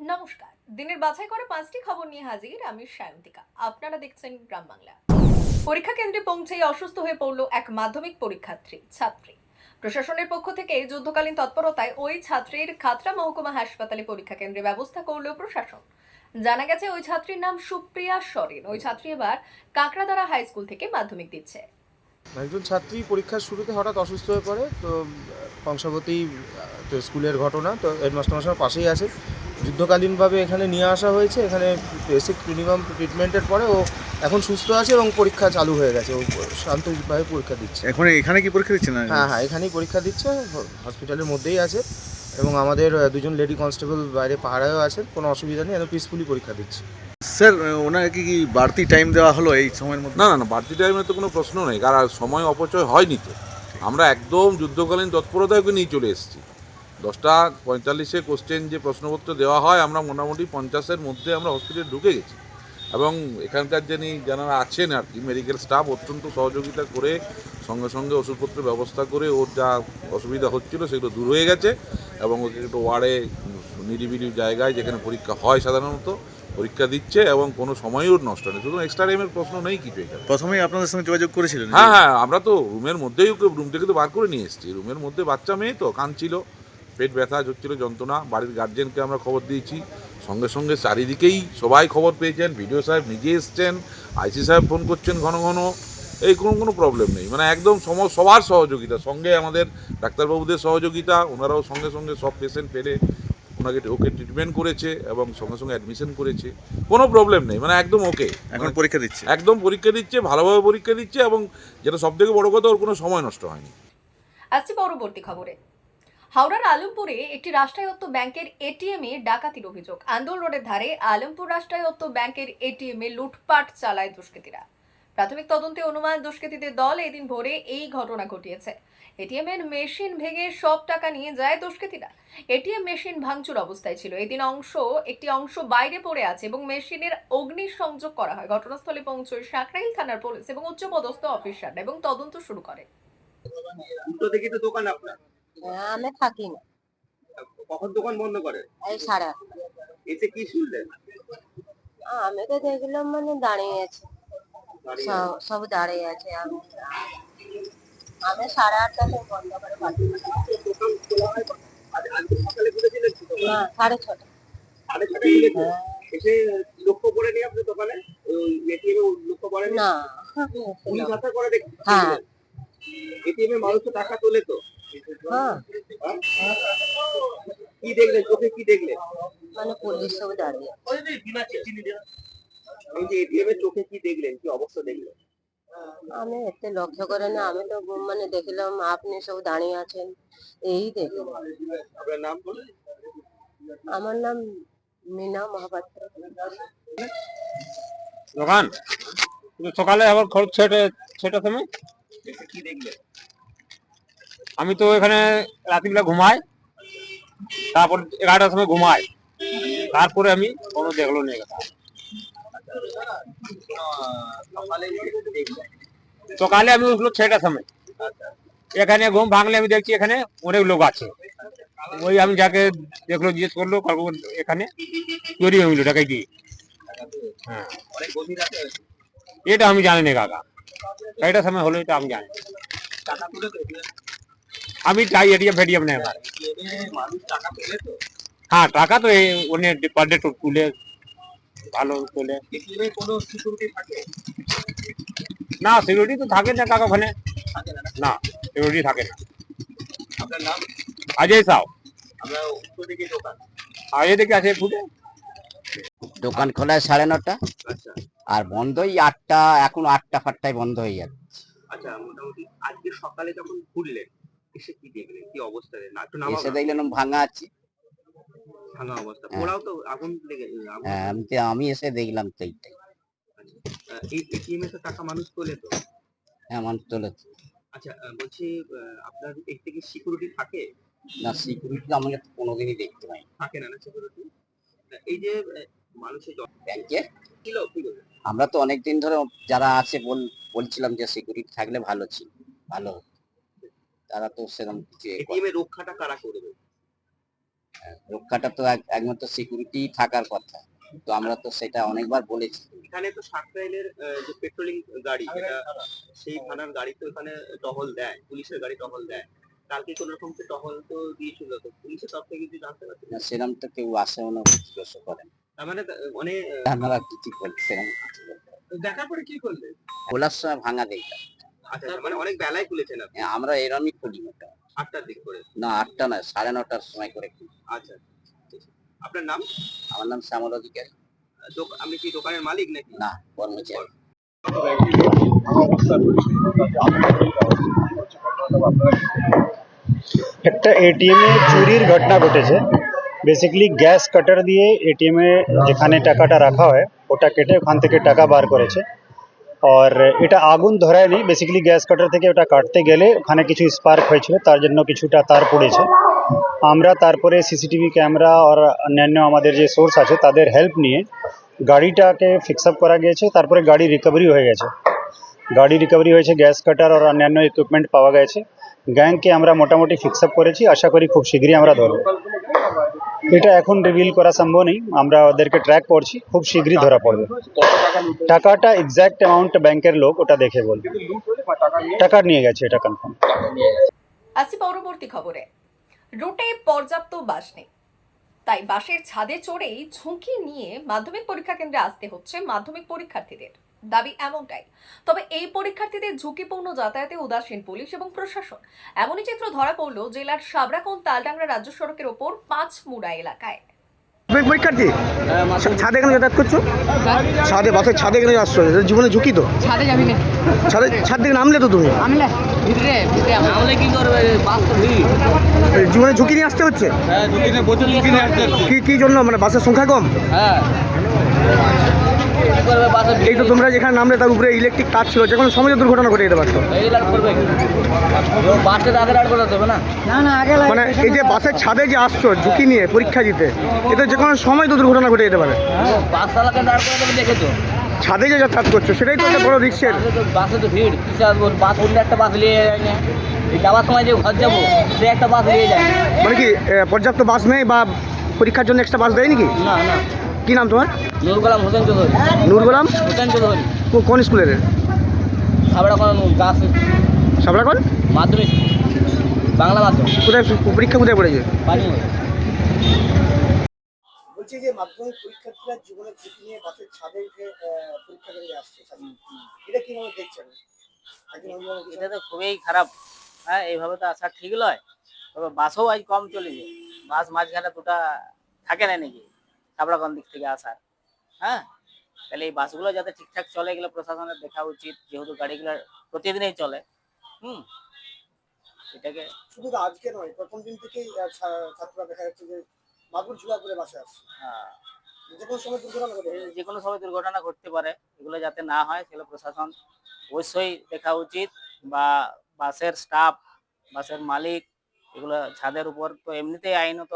নমস্কার। দিনের বাছাই করে পাঁচটি খবর নিয়ে হাজির আমি সায়ন্তিকা আপনারা দেখছেন গ্রাম বাংলা। পরীক্ষা কেন্দ্রে পৌঁছেই অসুস্থ হয়ে পড়ল এক মাধ্যমিক পরীক্ষার্থী, ছাত্রী। প্রশাসনের পক্ষ থেকে যুদ্ধকালীন তৎপরতায় ওই ছাত্রীর খাতড়া মহকুমা হাসপাতালে পরীক্ষা কেন্দ্রে ব্যবস্থা করল প্রশাসন। জানা গেছে, ওই ছাত্রীর নাম সুপ্রিয়া সরেন। ওই ছাত্রী এবার কাকড়াদারা হাই স্কুল থেকে মাধ্যমিক দিচ্ছে। একজন ছাত্রী পরীক্ষার শুরুতে হঠাৎ অসুস্থ হয়ে পড়ে, তো কংসাবতী স্কুলের ঘটনা, তো হেডমাস্টার পাশেই আছে যুদ্ধকালীনভাবে এখানে নিয়ে আসা হয়েছে। এখানে বেসিক মিনিমাম ট্রিটমেন্টের পরে ও এখন সুস্থ আছে এবং পরীক্ষা চালু হয়ে গেছে। ও শান্তভাবে পরীক্ষা দিচ্ছে। এখন এখানে কি পরীক্ষা দিচ্ছে না? হ্যাঁ হ্যাঁ এখানেই পরীক্ষা দিচ্ছে। হ- হসপিটালের মধ্যেই আছে এবং আমাদের দুজন লেডি কনস্টেবল বাইরে পাহাড়েও আছেন। কোনো অসুবিধা নেই একদম পিসফুলি পরীক্ষা দিচ্ছে। স্যার ওনাকে কি বাড়তি টাইম দেওয়া হলো এই সময়ের মধ্যে? না না না বাড়তি টাইমে তো কোনো প্রশ্ন নেই। কারণ সময় অপচয় হয়নি তো। আমরা একদম যুদ্ধকালীন তৎপরতায় ওকে নিয়ে চলে এসেছি। দশটা পঁয়তাল্লিশে কোশ্চেন যে প্রশ্নপত্র দেওয়া হয় আমরা মোটামুটি পঞ্চাশের মধ্যে আমরা হসপিটালে ঢুকে গেছি। এবং এখানকার যিনি যারা আছেন আর কি মেডিকেল স্টাফ অত্যন্ত সহযোগিতা করে সঙ্গে সঙ্গে ওষুধপত্রের ব্যবস্থা করে ওর যা অসুবিধা হচ্ছিল সেগুলো দূর হয়ে গেছে। এবং ওকে একটু ওয়ার্ডে নিরিবিলি জায়গায় যেখানে পরীক্ষা হয় সাধারণত পরীক্ষা দিচ্ছে এবং কোনো সময়ও নষ্ট নেই। শুধু এক্সট্রা টাইমের প্রশ্ন নেই কিছু এখানে। প্রথমেই আপনাদের সঙ্গে যোগাযোগ করেছিলেন হ্যাঁ হ্যাঁ আমরা তো রুমের মধ্যেই ওকে রুম থেকে তো বার করে নিয়ে এসেছি। রুমের মধ্যে বাচ্চা মেয়ে তো কাঁদছিল পেট ব্যথা হচ্ছিল যন্ত্রণা বাড়ির গার্জেনকে আমরা খবর দিয়েছি। সঙ্গে সঙ্গে চারিদিকেই সবাই খবর পেয়েছেন ভিডিও সাহেব নিজে এসছেন আইসি সাহেব ফোন করছেন ঘন ঘন। এই কোনো কোনো প্রবলেম নেই। মানে একদম সম সবার সহযোগিতা সঙ্গে আমাদের ডাক্তারবাবুদের সহযোগিতা ওনারাও সঙ্গে সঙ্গে সব পেশেন্ট পেলে ওনাকে ওকে ট্রিটমেন্ট করেছে এবং সঙ্গে সঙ্গে অ্যাডমিশন করেছে। কোনো প্রবলেম নেই মানে একদম ওকে এখন পরীক্ষা দিচ্ছে। একদম পরীক্ষা দিচ্ছে ভালোভাবে পরীক্ষা দিচ্ছে এবং যেটা সব থেকে বড় কথা ওর কোনো সময় নষ্ট হয়নি। আসছি পরবর্তী খবরে। হাওড়ার আলমপুরে একটি রাষ্ট্রায়ত্ত ব্যাংকের এটিএম এ ডাকাতির অভিযোগ। আন্দোল রোডের ধারে আলমপুর রাষ্ট্রায়ত্ত ব্যাংকের এটিএম এ লুটপাট চালায় দুষ্কৃতীরা। প্রাথমিক তদন্তে অনুমান, দুষ্কৃতীদের দল এদিন ভোরে এই ঘটনা ঘটিয়েছে। এটিএম এর মেশিন ভেঙে সব টাকা নিয়ে যায় দুষ্কৃতীরা। এটিএম মেশিন ভাঙচুর অবস্থায় ছিল। এদিন অংশ, একটি অংশ বাইরে পড়ে আছে এবং মেশিনের অগ্নি সংযোগ করা হয়। ঘটনাস্থলে পৌঁছয় সাকরাইল থানার পুলিশ এবং উচ্চপদস্থ অফিসাররা এবং তদন্ত শুরু করে। দোকান আপনার। আমি থাকি না। কখন দোকান বন্ধ করে? এই সাড়ে। এসে কি শুনলেন? আমি তো দেখলাম মানে দাঁড়িয়ে আছে। সব দাঁড়িয়ে আছে আমি আমি সাড়ে আটটা থেকে বন্ধ করে তো দোকান? হ্যাঁ সাড়ে ছটা। সাড়ে হ্যাঁ। এসে লক্ষ্য করে নিয়ে আপনি দোকানে? এটিএম লক্ষ্য করেন? না। পুলিশ হাতে করে দেখি হ্যাঁ। এটিএম এ মানুষ টাকা তোলে তো। হ্যাঁ? কি দেখলেন চোখে কি দেখলেন মানে পুলিশ সব দাঁড়িয়ে। এই যে এটিএম চোখে কি দেখলেন? কি অবস্থা দেখলেন? আমি এতে লক্ষ্য করে না আমি তো মানে দেখলাম আপনি সব দাঁড়িয়ে আছেন এই দেখলাম আপনার নাম বলুন। আমার নাম মিনা মহাপাত্র। দোকান সকালে আবার খরচ ছেটে ছেটার সময় কি দেখলেন? আমি তো এখানে রাত্রিবেলা ঘুমাই, তারপর এগারোটার সময় ঘুমাই। তারপরে আমি কোনো দেখল নেই কথা সকালে আমি উঠল ছটার সময়। এখানে ঘুম ভাঙলে আমি দেখছি এখানে অনেক লোক আছে। ওই আমি যাকে দেখল, জিজ্ঞেস করল এখানে চুরি হয়ে গেলো হ্যাঁ। এটা আমি জানি না কাকা। কয়টার সময় হলো এটা আমি জানি আমি চাই এটিএম ফেটিএম নেই তো হ্যাঁ টাকা তো এই পার ডে তুলে ভালো তোলে। না সিকিউরিটি তো থাকে না কাকা ওখানে। থাকে না সিকিউরিটি থাকে না। আপনার নাম অজয় দোকান আর এদিকে আছে ফুটে? দোকান খোলা সাড়ে নটা। আচ্ছা আর বন্ধই আটটা এখন আটটা ফাটটায় বন্ধ হয়ে যাবে আচ্ছা মোটামুটি আজকে সকালে যখন ঘুরলেন এসে কি দেখলেন কি অবস্থা না একটু নামা এসে দেখলেন ভাঙা আছে। ভাঙা অবস্থা। ওরাও তো আগুন লেগে হ্যাঁ, আমি তো- আমি এসে দেখলাম তো এইটাই। এই এটিএম এ তো টাকা মানুষ তোলে তো? হ্যাঁ মানুষ চলেছে আচ্ছা আহ, বলছি আহ, আপনার এর থেকে সিকিউরিটি থাকে? না সিকিউরিটি আমি তো কোনোদিনই দেখতে পাই থাকে না না সিকিউরিটি এই যে আহ, মানুষের ব্যাংকে? ছিল কি বলবেন? আমরা তো অনেক দিন ধরে যারা আছে বল বলছিলাম যে সিকিউরিটি থাকলে ভালো ছিল ভালো হতো। তারা তো সেরকম কিছু এ এটিএম এর রক্ষাটা কারা করবে? রক্ষাটা তো এক- একমাত্র সিকিউরিটি থাকার কথা। তো আমরা তো সেটা অনেকবার বলেছি। এখানে তো সাকরাইলের আহ, যে পেট্রোলিং গাড়ি যেটা সেই থানার গাড়ি তো এখানে টহল দেয় পুলিশের গাড়ি টহল দেয়। কালকে কোন রকম তো টহল তো দিয়েছিল তো পুলিশের তরফ থেকে কিছু জানতে পারছেন না, সেরম তো কেউ আসেও না জিজ্ঞাসা করেন তার মানে তা- মানে আপনারা কিছু। দেখার পরে কি করলে খোলার সময় ভাঙা দেয়টা। আচ্ছা আচ্ছা, মানে অনেক বেলায় খুলেছেন আপনি? আমরা এরমই খুলি ওটা। আটটার দিক করে? না আটটা না সাড়ে নটার সময় করে খুলি। আচ্ছা ঠিক আছে। আপনার নাম? আমার নাম শ্যামল অধিকারী। আহ, দোক- আপনি কি দোকানের মালিক নাকি? না কর্মচারী। একটা এটিএমে চুরির ঘটনা ঘটেছে। বেসিক্যালি গ্যাস কাটার দিয়ে এটিএমে যেখানে টাকাটা রাখা হয় ওটা কেটে ওখান থেকে টাকা বার করেছে। আর এটা আগুন ধরায়নি। বেসিক্যালি গ্যাস কাটার থেকে ওটা কাটতে গেলে ওখানে কিছু স্পার্ক হয়েছিল, তার জন্য কিছুটা তার পড়েছে। আমরা তারপরে সিসিটিভি ক্যামেরা আর অন্যান্য আমাদের যে সোর্স আছে, তাদের হেল্প নিয়ে গাড়িটাকে ফিক্স আপ করা গিয়েছে। তারপরে গাড়ি রিকভারি হয়ে গেছে। গাড়ি রিকভারি হয়েছে গ্যাস কাটার আর অন্যান্য ইকুইপমেন্ট পাওয়া গেছে। গ্যাংকে আমরা মোটামুটি ফিক্স আপ করেছি। আশা করি খুব শীঘ্রই আমরা ধরব। এটা এখন রিভিল করা সম্ভব নেই। আমরা ওদেরকে ট্র্যাক করছি, খুব শীঘ্রই ধরা পড়বে। টাকাটা এক্স্যাক্ট অ্যামাউন্ট ব্যাংকের লোক ওটা দেখে বলবে। টাকা নিয়ে গেছে, এটা কনফার্ম আসি পরবর্তী খবরে। রুটে পর্যাপ্ত বাস নেই। তাই বাসের ছাদে চড়েই ঝুঁকি নিয়ে মাধ্যমিক পরীক্ষা কেন্দ্রে আসতে হচ্ছে মাধ্যমিক পরীক্ষার্থীদের। দাবি এমনটাই। তবে এই পরীক্ষার্থীদের ঝুঁকিপূর্ণ যাতায়াতে উদাসীন পুলিশ এবং প্রশাসন। এমনই চিত্র ধরা পড়ল জেলার সাবরাকোন তালডাংরা রাজ্য সড়কের ওপর পাঁচ পাঁচমুড়া এলাকায়। পরীক্ষার্থী? ছাদে কেন যাতায়াত করছ? ছাদে বাসের ছাদে কেন আসছো এটা জীবনে ঝুঁকি তো। ছাদে যাবি না। ছাদে ছাদ থেকে নামলে তো তুমি। আমলে ভিতরে ভিতরে আমলে কি করবে? বাস তো ভিড়। এই জীবনে ঝুঁকি নিয়ে আসতে হচ্ছে? হ্যাঁ কি কি জন্য? মানে বাসের সংখ্যা কম? হ্যাঁ। এই তো তোমরা যেখানে নামলে তার উপরে ইলেকট্রিক তার ছিল যে কোনো সময় দুর্ঘটনা ঘটে যেতে পারতো। মানে এই যে বাসের ছাদে যে আসছো, ঝুঁকি নিয়ে পরীক্ষা দিতে, এতে যে কোনো সময় তো দুর্ঘটনা ঘটে যেতে পারে। ছাদে যে যাতায়াত করছ, সেটাই তো একটা বড় রিক্সের। বাসে তো ভিড় বাস অন্য একটা বাস নিয়ে যায় না যাওয়ার সময় যে ঘর যাব সে একটা বাস নিয়ে যায় মানে কি পর্যাপ্ত বাস নেই বা পরীক্ষার জন্য এক্সট্রা বাস দেয় নাকি না না কি নাম তোমার? নুর গোলাম হোসেন চৌধুরী। নূর গোলাম? হোসেন চৌধুরী। কোন স্কুলের খাবড়া কোন গাছ। সাবলাকন মাধ্যমিক বাংলা মাধ্যম কোথায় পরীক্ষা কোথায় পড়েছে? বলছি যে মাধ্যমিক পরীক্ষার্থীরা জীবনের ঝুঁকি নিয়ে বাসের ছাদে উঠে পরীক্ষা করে আসছে এটা কীভাবে দেখছেন? এটা তো খুবই খারাপ। হ্যাঁ এইভাবে তো আসা ঠিক নয়। তবে বাসও আজ কম চলেছে। বাস মাঝখানে দুটা থাকে না নাকি? কাবড়াগঞ্জ দিক থেকে আসার। হ্যাঁ? তাহলে এই বাসগুলো যাতে ঠিকঠাক চলে এগুলো প্রশাসনের দেখা উচিত যেহেতু গাড়িগুলো প্রতিদিনই চলে। হুম? এটাকে শুধু আজকে নয় প্রথম দিন থেকেই ছাত্ররা দেখা যাচ্ছে যে মাগুর ঝুলা করে বাসে আসছে। হ্যাঁ। যে কোনো সময় দুর্ঘটনা যে কোনো সময় দুর্ঘটনা ঘটতে পারে এগুলো যাতে না হয় সেগুলো প্রশাসন অবশ্যই দেখা উচিত। বা বাসের স্টাফ বাসের মালিক এগুলো ছাদের উপর তো এমনিতেই আইনত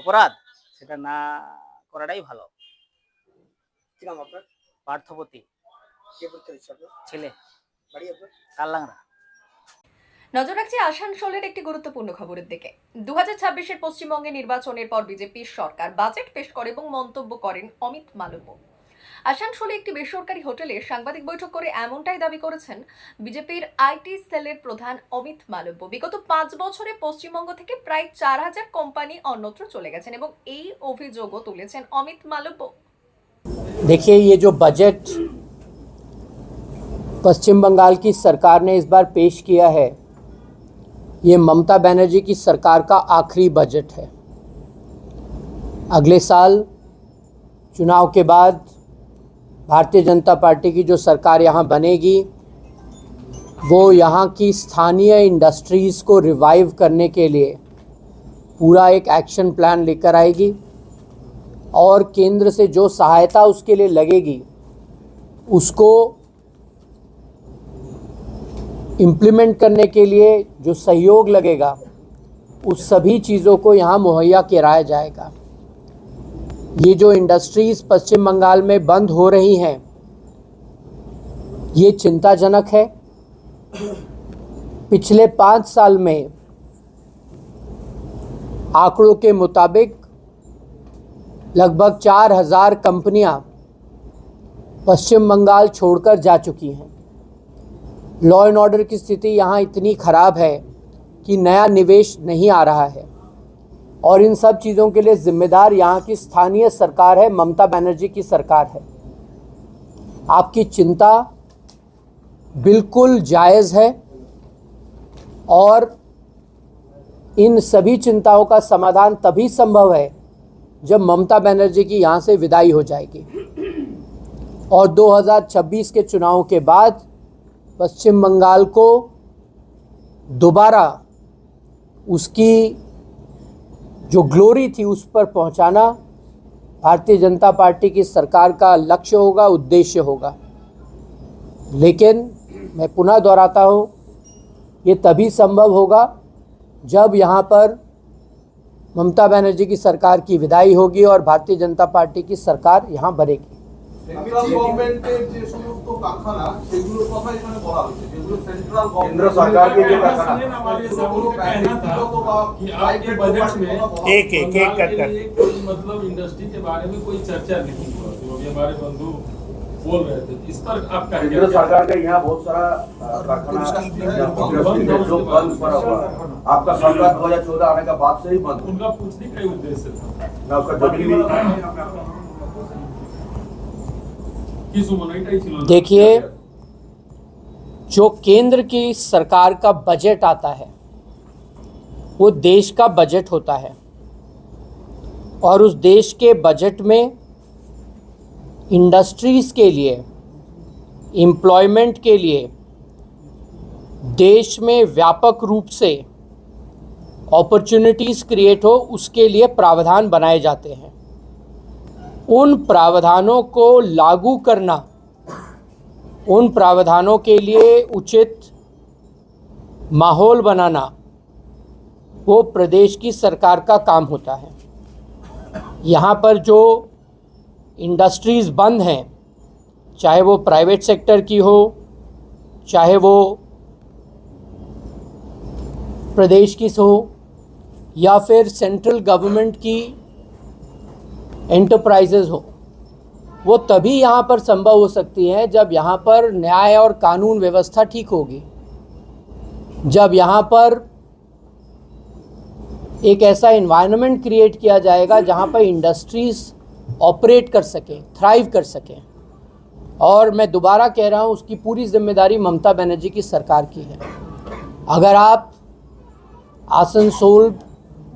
অপরাধ সেটা না করাটাই ভালো। কি নাম আপনার? পার্থপতি। কে পরীক্ষা ছেলে। বাড়ি আপনার? কাল্লাংরা। নজর রাখছি আসানসোলের একটি গুরুত্বপূর্ণ খবরের দিকে। দু হাজার ছাব্বিশের পশ্চিমবঙ্গে নির্বাচনের পর বিজেপির সরকার বাজেট পেশ করে এবং মন্তব্য করেন অমিত মালব্য। আসানসোলে একটি বেসরকারি হোটেলে সাংবাদিক বৈঠক করে এমনটাই দাবি করেছেন বিজেপির আইটি সেলের প্রধান অমিত মালব্য বিগত পাঁচ বছরে পশ্চিমবঙ্গ থেকে প্রায় চার হাজার কোম্পানি অন্যত্র চলে গেছেন এবং এই অভিযোগও তুলেছেন অমিত মালব্য देखिए ये जो बजट पश्चिम बंगाल की सरकार ने इस बार पेश किया है ये ममता बनर्जी की सरकार का आखिरी बजट है अगले साल चुनाव के बाद भारतीय जनता पार्टी की जो सरकार यहाँ बनेगी, वो यहाँ की स्थानीय इंडस्ट्रीज़ को रिवाइव करने के लिए पूरा एक एक्शन प्लान लेकर आएगी और केंद्र से जो सहायता उसके लिए लगेगी, उसको इम्प्लीमेंट करने के लिए जो सहयोग लगेगा, उस सभी चीज़ों को यहाँ मुहैया कराया जाएगा। ये जो इंडस्ट्रीज़ पश्चिम बंगाल में बंद हो रही हैं, ये चिंताजनक है। पिछले पाँच साल में आंकड़ों के मुताबिक लगभग चार हज़ार कंपनियाँ पश्चिम बंगाल छोड़कर जा चुकी हैं। लॉ एंड ऑर्डर की स्थिति यहाँ इतनी ख़राब है कि नया निवेश नहीं आ रहा है। और इन सब चीज़ों के लिए जिम्मेदार यहाँ की स्थानीय सरकार है, ममता बनर्जी की सरकार है। आपकी चिंता बिल्कुल जायज़ है और इन सभी चिंताओं का समाधान तभी संभव है जब ममता बनर्जी की यहाँ से विदाई हो जाएगी। और 2026 के चुनाव के बाद पश्चिम बंगाल को दोबारा उसकी जो ग्लोरी थी उस पर पहुंचाना भारतीय जनता पार्टी की सरकार का लक्ष्य होगा, उद्देश्य होगा। लेकिन मैं पुनः दोहराता हूँ, ये तभी संभव होगा जब यहाँ पर ममता बनर्जी की सरकार की विदाई होगी और भारतीय जनता पार्टी की सरकार यहाँ बनेगी। সমস্ত কারখানা সেগুলোর কথা এখানে বলা হচ্ছে যেগুলো সেন্ট্রাল কেন্দ্র সরকারকে যে কারখানা आपके बजट में एक एक एक कर कर कोई मतलब इंडस्ट्री के बारे में कोई चर्चा नहीं हुआ जो अभी हमारे बंधु बोल रहे थे इस पर आपका केंद्र सरकार का यहाँ बहुत सारा अ, कारखाना इंडस्ट्री है जो बंद पड़ा हुआ है आपका सरकार दो हजार चौदह आने का बाद से ही बंद है। उनका पूछने का ही उद्देश्य था ना उसका जमीन देखिए, जो केंद्र की सरकार का बजट आता है, वो देश का बजट होता है। और उस देश के बजट में इंडस्ट्रीज़ के लिए एम्प्लॉयमेंट के लिए, देश में व्यापक रूप से अपॉर्चुनिटीज़ क्रिएट हो, उसके लिए प्रावधान बनाए जाते हैं। उन प्रावधानों को लागू करना। उन प्रावधानों के लिए उचित माहौल बनाना, वो प्रदेश की सरकार का काम होता है। यहाँ पर जो इंडस्ट्रीज़ बंद हैं, चाहे वो प्राइवेट सेक्टर की हो, चाहे वो प्रदेश की हो, या फिर सेंट्रल गवर्नमेंट की एंटरप्राइजेज हो, वो तभी यहाँ पर संभव हो सकती हैं जब यहाँ पर न्याय और कानून व्यवस्था ठीक होगी। जब यहाँ पर एक ऐसा इन्वायरमेंट क्रिएट किया जाएगा जहाँ पर इंडस्ट्रीज़ ऑपरेट कर सकें थ्राइव कर सकें। और मैं दोबारा कह रहा हूँ, उसकी पूरी ज़िम्मेदारी ममता बनर्जी की सरकार की है। अगर आप आसनसोल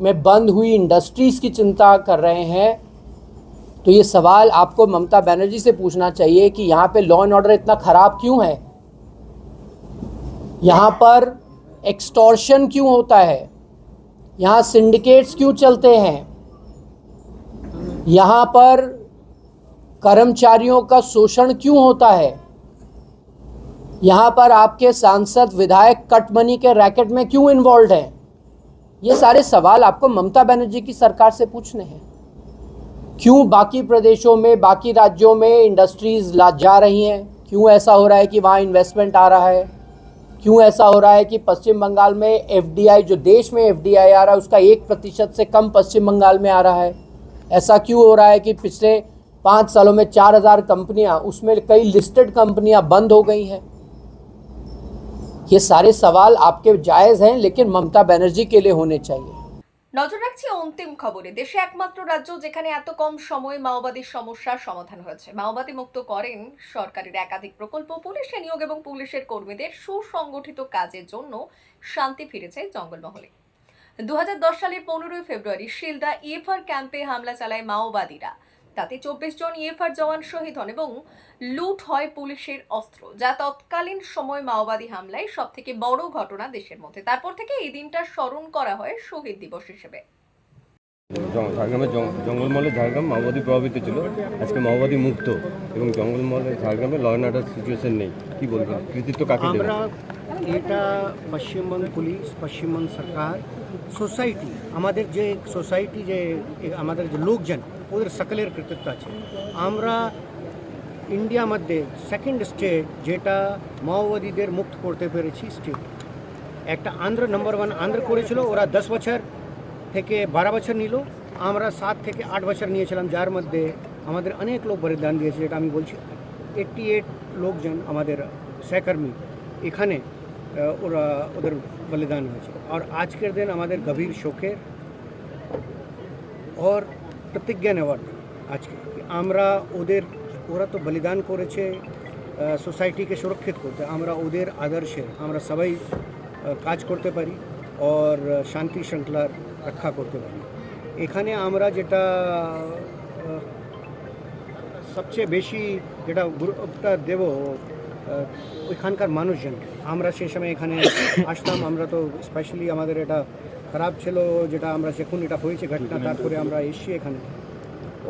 में बंद हुई इंडस्ट्रीज़ की चिंता कर रहे हैं तो ये सवाल आपको ममता बनर्जी से पूछना चाहिए कि यहाँ पे लॉ एंड ऑर्डर इतना ख़राब क्यों है? यहाँ पर एक्सटॉर्शन क्यों होता है? यहाँ सिंडिकेट्स क्यों चलते हैं? यहाँ पर कर्मचारियों का शोषण क्यों होता है? यहाँ पर आपके सांसद विधायक कट मनी के रैकेट में क्यों इन्वॉल्व हैं? ये सारे सवाल आपको ममता बनर्जी की सरकार से पूछने हैं। क्यों बाकी प्रदेशों में, बाकी राज्यों में इंडस्ट्रीज़ ला जा रही हैं? क्यों ऐसा हो रहा है कि वहाँ इन्वेस्टमेंट आ रहा है? क्यों ऐसा हो रहा है कि पश्चिम बंगाल में एफडीआई जो देश में एफडीआई आ रहा है, उसका एक प्रतिशत से कम पश्चिम बंगाल में आ रहा है? ऐसा क्यों हो रहा है कि पिछले पाँच सालों में चार हज़ार कंपनियाँ, उसमें कई लिस्टेड कंपनियाँ बंद हो गई हैं? ये सारे सवाल आपके जायज़ हैं, लेकिन ममता बनर्जी के लिए होने चाहिए। নজর রাখছি অন্তিম খবরে। দেশে একমাত্র রাজ্য যেখানে এত কম সময়ে মাওবাদীর সমস্যার সমাধান হয়েছে। মাওবাদী মুক্ত করেন সরকারের একাধিক প্রকল্প, পুলিশে নিয়োগ এবং পুলিশের কর্মীদের সুসংগঠিত কাজের জন্য শান্তি ফিরেছে জঙ্গলমহলে। দু হাজার দশ সালের পনেরোই ফেব্রুয়ারি শিলদা ইএফআর ক্যাম্পে হামলা চালায় মাওবাদীরা। তাতে চব্বিশ জন ইএফআর জওয়ান শহীদ হন এবং লুট হয় পুলিশের অস্ত্র যা তৎকালীন সময় মাওবাদী হামলায় সব থেকে বড় ঘটনা দেশের মধ্যে। তারপর থেকে এই দিনটা স্মরণ করা হয় শহীদ দিবস হিসেবে। ঝাড়গ্রামে জঙ্গলমহলে ঝাড়গ্রাম মাওবাদী প্রভাবিত ছিল। আজকে মাওবাদী মুক্ত এবং জঙ্গলমহলে ঝাড়গ্রামে ল অ্যান্ড অর্ডার সিচুয়েশন নেই। কি বলবেন? কৃতিত্ব কাকে দেবেন? আমরা এটা পশ্চিমবঙ্গ পুলিশ পশ্চিমবঙ্গ সরকার সোসাইটি আমাদের যে সোসাইটি যে আমাদের যে লোকজন ওদের সকলের কৃতিত্ব আছে। আমরা ইন্ডিয়া মধ্যে সেকেন্ড স্টেট যেটা মাওবাদীদের মুক্ত করতে পেরেছি স্টেট একটা আন্ধ্র নম্বর ওয়ান আন্ধ্র করেছিল, ওরা দশ বছর থেকে বারো বছর নিল, আমরা সাত থেকে আট বছর নিয়েছিলাম, যার মধ্যে আমাদের অনেক লোক বলিদান দিয়েছে, যেটা আমি বলছি। এইট্টি এইট লোকজন আমাদের সহকর্মী, এখানে ওরা ওদের বলিদান হয়েছে। আর আজকের দিন আমাদের গভীর শোকের और প্রতিজ্ঞা নেওয়ার আজকে। আমরা ওদের, ওরা তো বলিদান করেছে সোসাইটিকে সুরক্ষিত করতে। আমরা ওদের আদর্শে, আমরা সবাই কাজ করতে পারি আর শান্তি শৃঙ্খলার রক্ষা করতে পারি। এখানে আমরা যেটা সবচেয়ে বেশি যেটা গুরুত্ব দেব ওইখানকার মানুষজন। আমরা সেই সময় এখানে আসতাম আমরা তো স্পেশালি আমাদের এটা খারাপ ছিল যেটা আমরা যখন এটা হয়েছে ঘটনা তারপরে আমরা এসছি এখানে।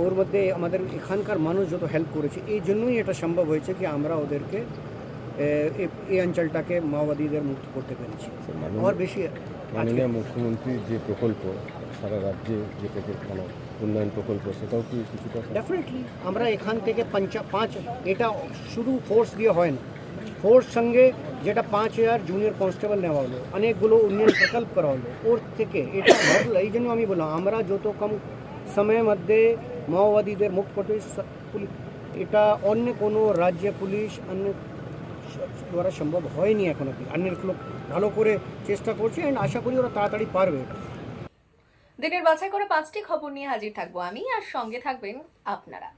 ওর মধ্যে আমাদের এখানকার মানুষ যত হেল্প করেছে এই জন্যই এটা সম্ভব হয়েছে কি আমরা ওদেরকে এই অঞ্চলটাকে মাওবাদীদের মুক্ত করতে পেরেছি। আর বেশি মাননীয় মুখ্যমন্ত্রীর যে প্রকল্প সারা রাজ্যে যে মানে উন্নয়ন প্রকল্প, সেটাও কি কিছুটা ডেফিনেটলি আমরা এখান থেকে পাঁচ এটা শুধু ফোর্স দিয়ে হয় না। ফোর্স সঙ্গে যেটা পাঁচ হাজার জুনিয়র কনস্টেবল নেওয়া হলো, অনেকগুলো উন্নয়ন প্রকল্প করা হলো, ওর থেকে এটা ভালো এই জন্য আমি বললাম, আমরা যত কম সময়ের মধ্যে মাওবাদীদের মুক্ত করতে এটা অন্য কোনো রাজ্য পুলিশ অন্য দ্বারা সম্ভব হয়নি এখন অব্দি। অন্যের লোক ভালো করে চেষ্টা করছে অ্যান্ড আশা করি ওরা তাড়াতাড়ি পারবে। দিনের বাছাই করে পাঁচটি খবর নিয়ে হাজির থাকব আমি আর সঙ্গে থাকবেন আপনারা।